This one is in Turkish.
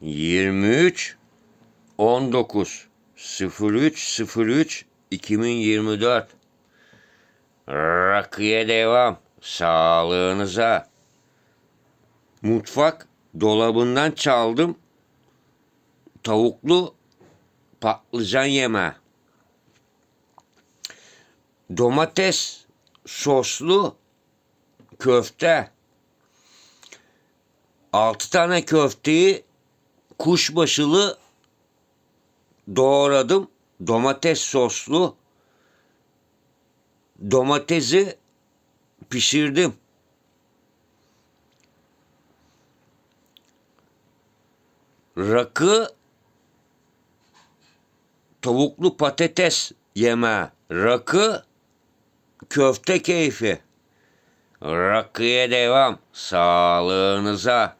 23 19 03 03 2024 Rakıya devam. Sağlığınıza. Mutfak dolabından çaldım. Tavuklu patlıcan yeme. Domates soslu köfte. Altı tane köfteyi kuşbaşılı doğradım. Domates soslu. Domatesi pişirdim. Rakı tavuklu patates yeme. Rakı köfte keyfi. Rakıya devam. Sağlığınıza.